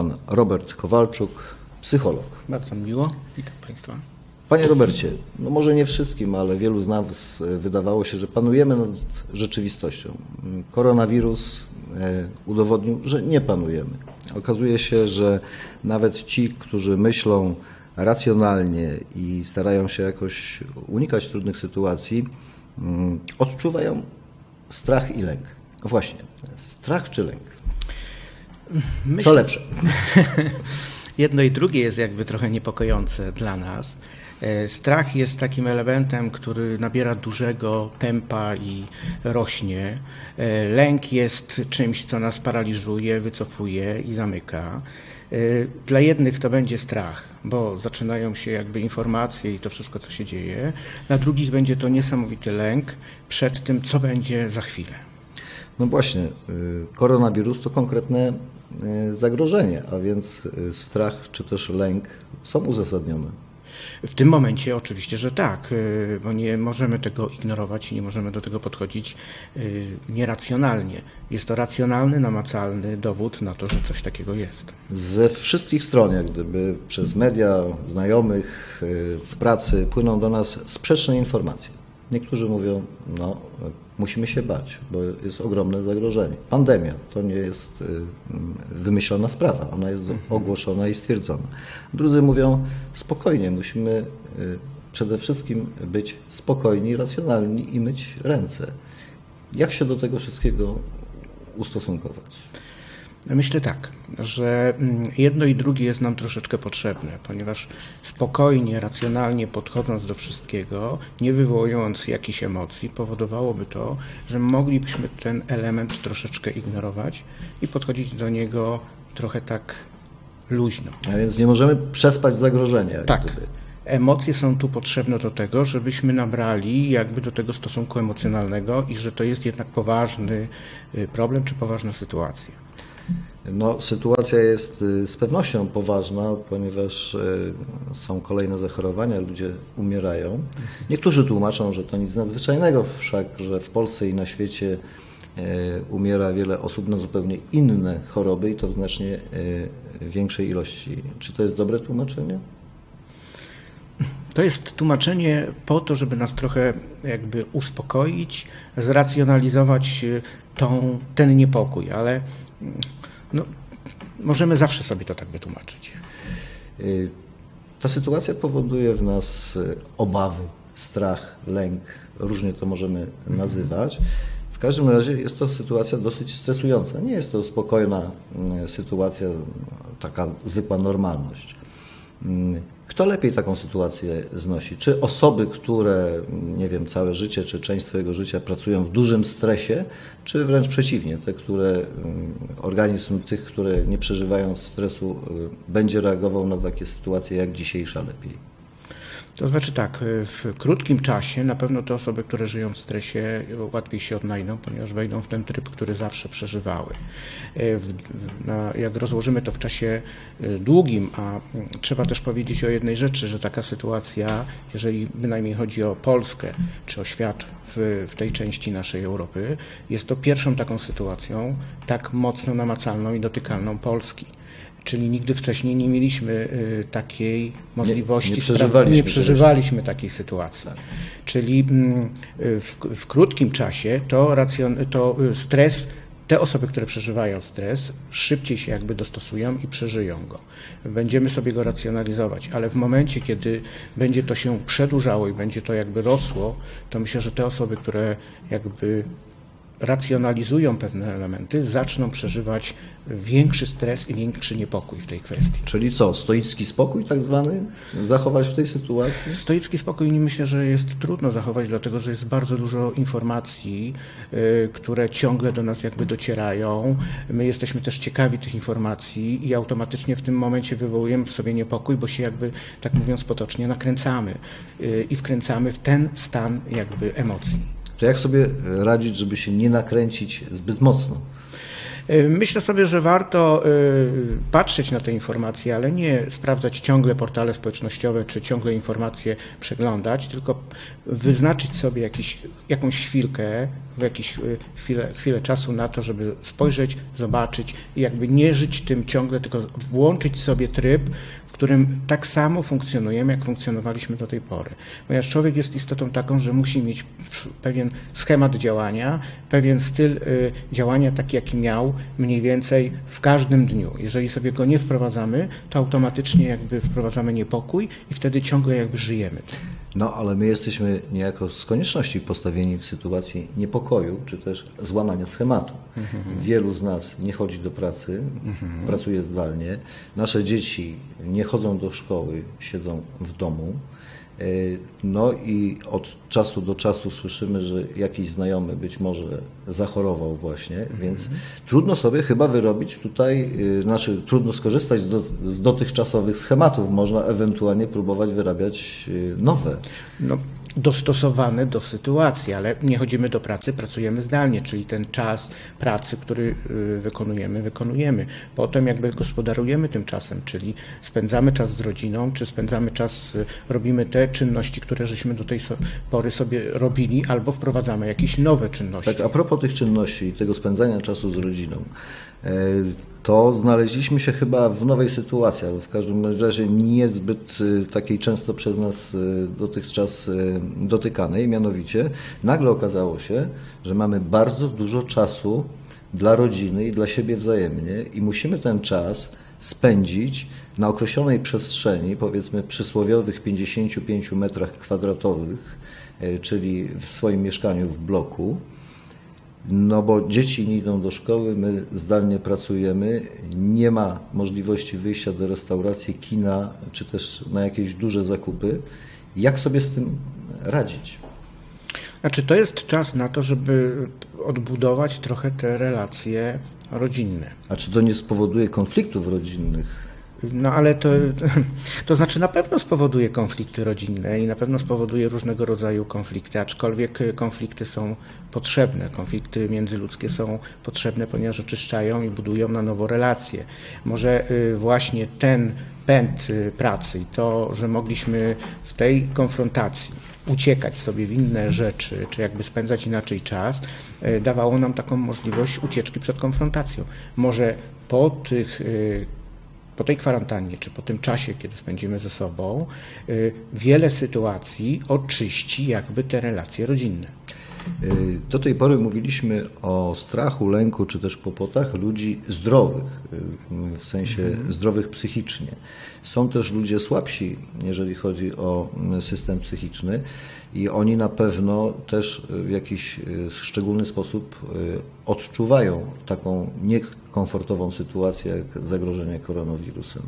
Pan Robert Kowalczuk, psycholog. Bardzo miło. Witam Państwa. Panie Robercie, no może nie wszystkim, ale wielu z nas e, wydawało się, że panujemy nad rzeczywistością. Koronawirus e, udowodnił, że nie panujemy. Okazuje się, że nawet ci, którzy myślą racjonalnie i starają się jakoś unikać trudnych sytuacji, mm, odczuwają strach i lęk. No właśnie, strach czy lęk? Co lepsze? Jedno i drugie jest jakby trochę niepokojące dla nas. E, Strach jest takim elementem, który nabiera dużego tempa i rośnie. E, Lęk jest czymś, co nas paraliżuje, wycofuje i zamyka. E, Dla jednych to będzie strach, bo zaczynają się jakby informacje i to wszystko, co się dzieje. Dla drugich będzie to niesamowity lęk przed tym, co będzie za chwilę. No właśnie, y, koronawirus to konkretne zagrożenie, a więc y, strach czy też lęk są uzasadnione. W tym momencie oczywiście, że tak, y, bo nie możemy tego ignorować i nie możemy do tego podchodzić y, nieracjonalnie. Jest to racjonalny, namacalny dowód na to, że coś takiego jest. Ze wszystkich stron, jak gdyby przez media, znajomych, y, w pracy płyną do nas sprzeczne informacje. Niektórzy mówią, no musimy się bać, bo jest ogromne zagrożenie. Pandemia to nie jest y, mm, wymyślona sprawa, ona jest ogłoszona i stwierdzona. Drudzy mówią, spokojnie, musimy y, przede wszystkim być spokojni, racjonalni i myć ręce. Jak się do tego wszystkiego ustosunkować? Myślę tak, że mm, jedno i drugie jest nam troszeczkę potrzebne, ponieważ spokojnie, racjonalnie podchodząc do wszystkiego, nie wywołując jakichś emocji, powodowałoby to, że moglibyśmy ten element troszeczkę ignorować i podchodzić do niego trochę tak luźno. A więc nie możemy przespać zagrożenia. Tak. gdyby. Emocje są tu potrzebne do tego, żebyśmy nabrali jakby do tego stosunku emocjonalnego i że to jest jednak poważny y, problem czy poważna sytuacja. No, sytuacja jest y, z pewnością poważna, ponieważ y, są kolejne zachorowania, ludzie umierają. Niektórzy tłumaczą, że to nic nadzwyczajnego, wszak, że w Polsce i na świecie y, umiera wiele osób na zupełnie inne choroby i to w znacznie większej ilości. Czy to jest dobre tłumaczenie? To jest tłumaczenie po to, żeby nas trochę jakby uspokoić, zracjonalizować y, tą, ten niepokój, ale mm, no, możemy zawsze sobie to tak wytłumaczyć. Y, Ta sytuacja powoduje w nas y, obawy, strach, lęk, różnie to możemy nazywać. W każdym razie jest to sytuacja dosyć stresująca. Nie jest to spokojna sytuacja, taka zwykła normalność. Kto lepiej taką sytuację znosi? Czy osoby, które, nie wiem, całe życie, czy część swojego życia pracują w dużym stresie, czy wręcz przeciwnie, te, które, mm, organizm tych, które nie przeżywają stresu, y, będzie reagował na takie sytuacje jak dzisiejsza lepiej? To znaczy tak, w krótkim czasie na pewno te osoby, które żyją w stresie, łatwiej się odnajdą, ponieważ wejdą w ten tryb, który zawsze przeżywały. E, jak rozłożymy to w czasie e, długim, a trzeba też powiedzieć o jednej rzeczy, że taka sytuacja, jeżeli bynajmniej chodzi o Polskę czy o świat w, w tej części naszej Europy, jest to pierwszą taką sytuacją tak mocno namacalną i dotykalną Polski. Czyli nigdy wcześniej nie mieliśmy y, takiej możliwości, nie spra- przeżywaliśmy nie przeżywaliśmy takiej sytuacji. Czyli mm, y, w, w krótkim czasie to, racjon, to y, stres, te osoby, które przeżywają stres, szybciej się jakby dostosują i przeżyją go. Będziemy sobie go racjonalizować, ale w momencie, kiedy będzie to się przedłużało i będzie to jakby rosło, to myślę, że te osoby, które jakby racjonalizują pewne elementy, zaczną przeżywać większy stres i większy niepokój w tej kwestii. Czyli co, stoicki spokój tak zwany zachować w tej sytuacji? Stoicki spokój nie myślę, że jest trudno zachować, dlatego że jest bardzo dużo informacji, y, które ciągle do nas jakby docierają. My jesteśmy też ciekawi tych informacji i automatycznie w tym momencie wywołujemy w sobie niepokój, bo się jakby, tak mówiąc potocznie, nakręcamy y, i wkręcamy w ten stan jakby emocji. To jak sobie radzić, żeby się nie nakręcić zbyt mocno? Myślę sobie, że warto y, patrzeć na te informacje, ale nie sprawdzać ciągle portale społecznościowe, czy ciągle informacje przeglądać, tylko wyznaczyć sobie jakiś, jakąś chwilkę w jakieś y, chwilę, chwilę czasu na to, żeby spojrzeć, zobaczyć i jakby nie żyć tym ciągle, tylko włączyć sobie tryb, w którym tak samo funkcjonujemy, jak funkcjonowaliśmy do tej pory. Ponieważ człowiek jest istotą taką, że musi mieć pewien schemat działania, pewien styl y, działania taki, jaki miał mniej więcej w każdym dniu. Jeżeli sobie go nie wprowadzamy, to automatycznie jakby wprowadzamy niepokój i wtedy ciągle jakby żyjemy. No, ale my jesteśmy niejako z konieczności postawieni w sytuacji niepokoju, czy też złamania schematu. Wielu z nas nie chodzi do pracy, pracuje zdalnie. Nasze dzieci nie chodzą do szkoły, siedzą w domu. E, No i od czasu do czasu słyszymy, że jakiś znajomy być może zachorował właśnie, więc trudno sobie chyba wyrobić tutaj, y, znaczy trudno skorzystać z, do, z dotychczasowych schematów. Można ewentualnie próbować wyrabiać y, nowe. no, dostosowane do sytuacji, ale nie chodzimy do pracy, pracujemy zdalnie, czyli ten czas pracy, który y, wykonujemy, wykonujemy. Potem jakby gospodarujemy tym czasem, czyli spędzamy czas z rodziną, czy spędzamy czas, y, robimy te czynności, które żeśmy do tej pory sobie robili, albo wprowadzamy jakieś nowe czynności. Tak, a propos tych czynności i tego spędzania czasu z rodziną, to znaleźliśmy się chyba w nowej sytuacji, ale w każdym razie niezbyt e, takiej często przez nas e, dotychczas e, dotykanej. Mianowicie nagle okazało się, że mamy bardzo dużo czasu dla rodziny i dla siebie wzajemnie i musimy ten czas spędzić na określonej przestrzeni, powiedzmy przysłowiowych 55 metrach kwadratowych, e, czyli w swoim mieszkaniu w bloku. No bo dzieci nie idą do szkoły, my zdalnie pracujemy, nie ma możliwości wyjścia do restauracji, kina, czy też na jakieś duże zakupy. Jak sobie z tym radzić? Znaczy, to jest czas na to, żeby odbudować trochę te relacje rodzinne. A czy to nie spowoduje konfliktów rodzinnych? No ale to, to znaczy na pewno spowoduje konflikty rodzinne i na pewno spowoduje różnego rodzaju konflikty, aczkolwiek y, konflikty są potrzebne. Konflikty międzyludzkie są potrzebne, ponieważ oczyszczają i budują na nowo relacje. Może y, właśnie ten pęd y, pracy i to, że mogliśmy w tej konfrontacji uciekać sobie w inne rzeczy, czy jakby spędzać inaczej czas, dawało nam taką możliwość ucieczki przed konfrontacją. Może po tych po tej kwarantannie, czy po tym czasie, kiedy spędzimy ze sobą, y, wiele sytuacji oczyści jakby te relacje rodzinne. Y, Do tej pory mówiliśmy o strachu, lęku czy też kłopotach ludzi zdrowych, y, w sensie zdrowych psychicznie. Są też ludzie słabsi, jeżeli chodzi o mm, system psychiczny i oni na pewno też w jakiś y, szczególny sposób y, odczuwają taką niekomfortową sytuację jak zagrożenie koronawirusem.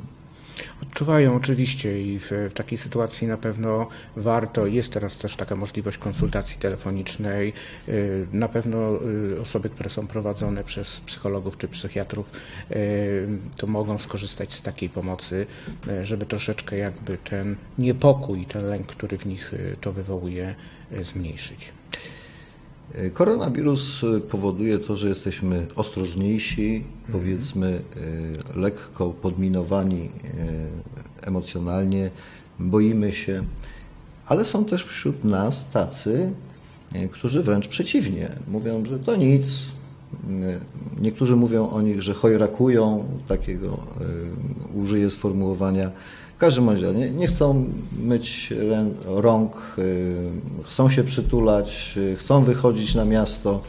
Odczuwają oczywiście i w, w takiej sytuacji na pewno warto, jest teraz też taka możliwość konsultacji telefonicznej, y, na pewno y, osoby, które są prowadzone przez psychologów czy psychiatrów, y, to mogą skorzystać z takiej pomocy, żeby troszeczkę jakby ten niepokój, ten lęk, który w nich to wywołuje, zmniejszyć. Koronawirus y, powoduje to, że jesteśmy ostrożniejsi, powiedzmy y, lekko podminowani emocjonalnie, boimy się, ale są też wśród nas tacy, którzy wręcz przeciwnie, mówią, że to nic. Niektórzy mówią o nich, że chojrakują, takiego y, użyję sformułowania. W każdym razie nie, nie chcą myć rąk, y, chcą się przytulać, y, chcą wychodzić na miasto.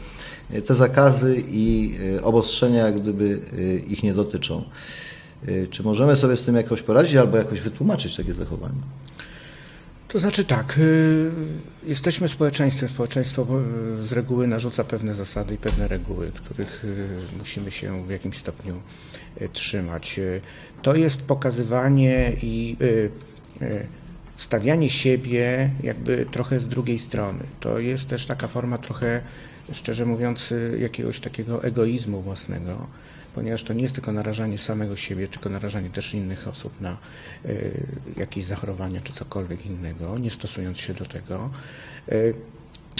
Te zakazy i obostrzenia jak gdyby ich nie dotyczą. Czy możemy sobie z tym jakoś poradzić albo jakoś wytłumaczyć takie zachowanie? To znaczy tak, y, jesteśmy społeczeństwem. Społeczeństwo y, z reguły narzuca pewne zasady i pewne reguły, których y, musimy się w jakimś stopniu trzymać. To jest pokazywanie i stawianie siebie jakby trochę z drugiej strony. To jest też taka forma trochę, szczerze mówiąc, jakiegoś takiego egoizmu własnego ponieważ to nie jest tylko narażanie samego siebie, tylko narażanie też innych osób na y, jakieś zachorowania czy cokolwiek innego, nie stosując się do tego. Y,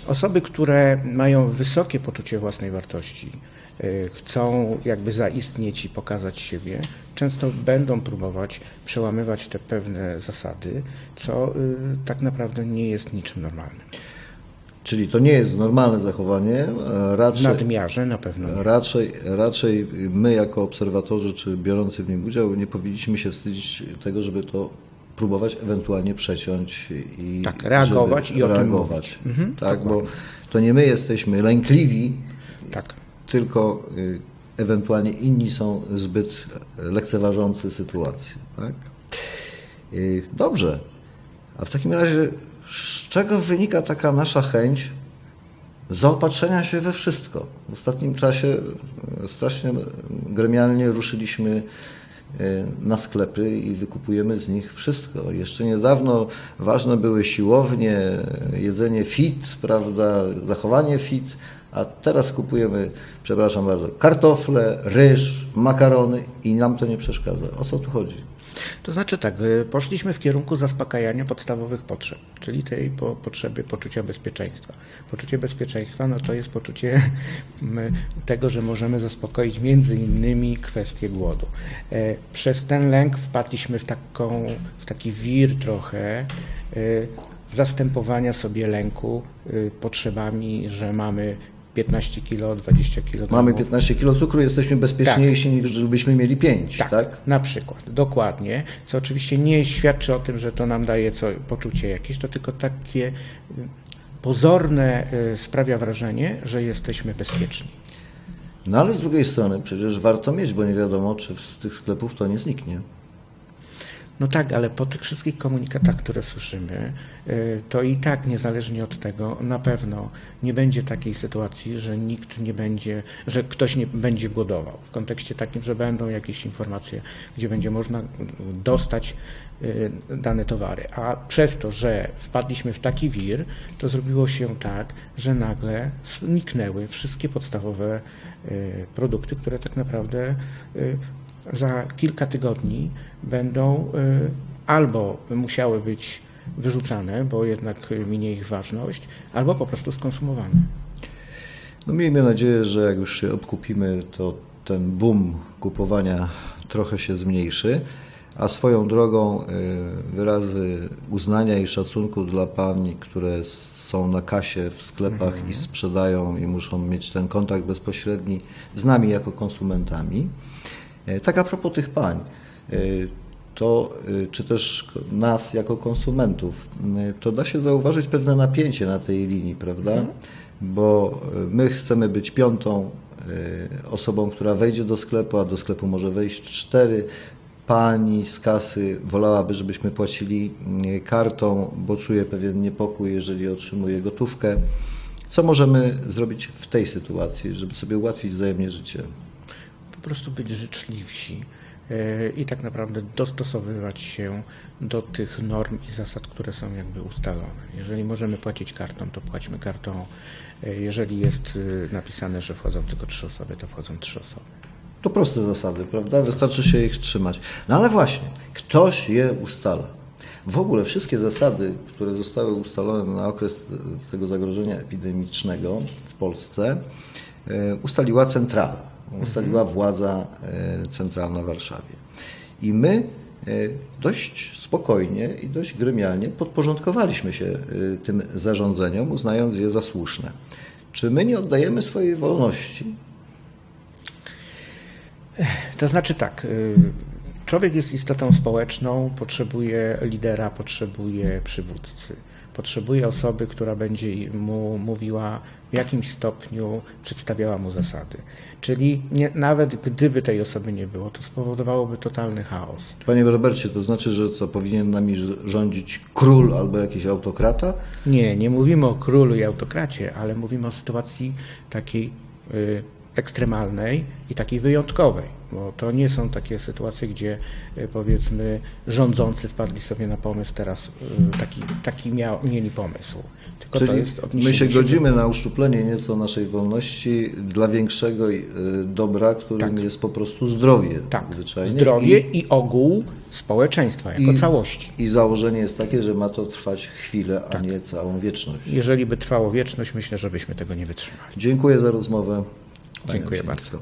osoby, które mają wysokie poczucie własnej wartości, y, chcą jakby zaistnieć i pokazać siebie, często będą próbować przełamywać te pewne zasady, co tak naprawdę nie jest niczym normalnym. Czyli to nie jest normalne zachowanie, e, W raczej, nadmiarze na pewno nie. raczej, raczej my jako obserwatorzy czy biorący w nim udział nie powinniśmy się wstydzić tego, żeby to próbować ewentualnie przeciąć i Tak, reagować i reagować. Mhm, tak, bo to nie my jesteśmy lękliwi, Tak. tylko y, ewentualnie inni są zbyt lekceważący sytuację. Tak? Y, Dobrze. A w takim razie z czego wynika taka nasza chęć zaopatrzenia się we wszystko? W ostatnim czasie y, strasznie gremialnie ruszyliśmy y, na sklepy i wykupujemy z nich wszystko. Jeszcze niedawno ważne były siłownie, jedzenie fit, prawda, zachowanie fit, a teraz kupujemy, przepraszam bardzo, kartofle, ryż, makarony i nam to nie przeszkadza. O co tu chodzi? To znaczy tak, y, poszliśmy w kierunku zaspokajania podstawowych potrzeb, czyli tej po, potrzeby poczucia bezpieczeństwa. Poczucie bezpieczeństwa no to jest poczucie mm, tego, że możemy zaspokoić między innymi kwestię głodu. E, Przez ten lęk wpadliśmy w, taką, w taki wir trochę y, zastępowania sobie lęku y, potrzebami, że mamy 15 kilo, 20 kg. Mamy 15 kg cukru, jesteśmy bezpieczniejsi niż gdybyśmy mieli 5, tak? Tak, na przykład, dokładnie, co oczywiście nie świadczy o tym, że to nam daje co, poczucie jakieś, to tylko takie y, pozorne y, sprawia wrażenie, że jesteśmy bezpieczni. No ale z drugiej strony przecież warto mieć, bo nie wiadomo, czy z tych sklepów to nie zniknie. No tak, ale po tych wszystkich komunikatach, które słyszymy, y, to i tak niezależnie od tego, na pewno nie będzie takiej sytuacji, że nikt nie będzie, że ktoś nie będzie głodował. W kontekście takim, że będą jakieś informacje, gdzie będzie można dostać y, dane towary. A przez to, że wpadliśmy w taki wir, to zrobiło się tak, że nagle zniknęły wszystkie podstawowe y, produkty, które tak naprawdę za kilka tygodni będą y, albo musiały być wyrzucane, bo jednak minie ich ważność, albo po prostu skonsumowane. No miejmy nadzieję, że jak już się obkupimy, to ten boom kupowania trochę się zmniejszy, a swoją drogą y, wyrazy uznania i szacunku dla pań, które są na kasie w sklepach i sprzedają i muszą mieć ten kontakt bezpośredni z nami jako konsumentami. E, Tak a propos tych pań, e, to e, czy też nas jako konsumentów, to da się zauważyć pewne napięcie na tej linii, prawda? Bo e, my chcemy być piątą osobą, która wejdzie do sklepu, a do sklepu może wejść cztery. Pani z kasy wolałaby, żebyśmy płacili kartą, bo czuje pewien niepokój, jeżeli otrzymuje gotówkę. Co możemy zrobić w tej sytuacji, żeby sobie ułatwić wzajemnie życie? Prostu być życzliwsi y, i tak naprawdę dostosowywać się do tych norm i zasad, które są jakby ustalone. Jeżeli możemy płacić kartą, to płaćmy kartą. Y, Jeżeli jest y, napisane, że wchodzą tylko trzy osoby, to wchodzą trzy osoby. To proste zasady, prawda? Wystarczy się ich trzymać. No ale właśnie, ktoś je ustala. W ogóle wszystkie zasady, które zostały ustalone na okres tego zagrożenia epidemicznego w Polsce, e, ustaliła centrala, ustaliła władza e, centralna w Warszawie. I my e, dość spokojnie i dość gremialnie podporządkowaliśmy się e, tym zarządzeniom, uznając je za słuszne. Czy my nie oddajemy swojej wolności To znaczy tak, człowiek jest istotą społeczną, potrzebuje lidera, potrzebuje przywódcy. Potrzebuje osoby, która będzie mu mówiła w jakimś stopniu, przedstawiała mu zasady. Czyli nie, nawet gdyby tej osoby nie było, to spowodowałoby totalny chaos. Panie Robercie, to znaczy, że co, powinien nami rz- rządzić król albo jakiś autokrata? Nie, nie mówimy o królu i autokracie, ale mówimy o sytuacji takiej y, ekstremalnej i takiej wyjątkowej, bo to nie są takie sytuacje, gdzie y, powiedzmy rządzący wpadli sobie na pomysł teraz, y, taki, taki miał, mieli pomysł. Tylko to Czyli jest my się godzimy na uszczuplenie nieco naszej wolności dla większego y, dobra, którym Tak. jest po prostu zdrowie Tak, zwyczajnie. zdrowie I, i, ogół społeczeństwa jako i- całości. I założenie jest takie, że ma to trwać chwilę, Tak. a nie całą wieczność. Jeżeli by trwało wieczność, myślę, że byśmy tego nie wytrzymali. Dziękuję za rozmowę. Dziękuję bardzo.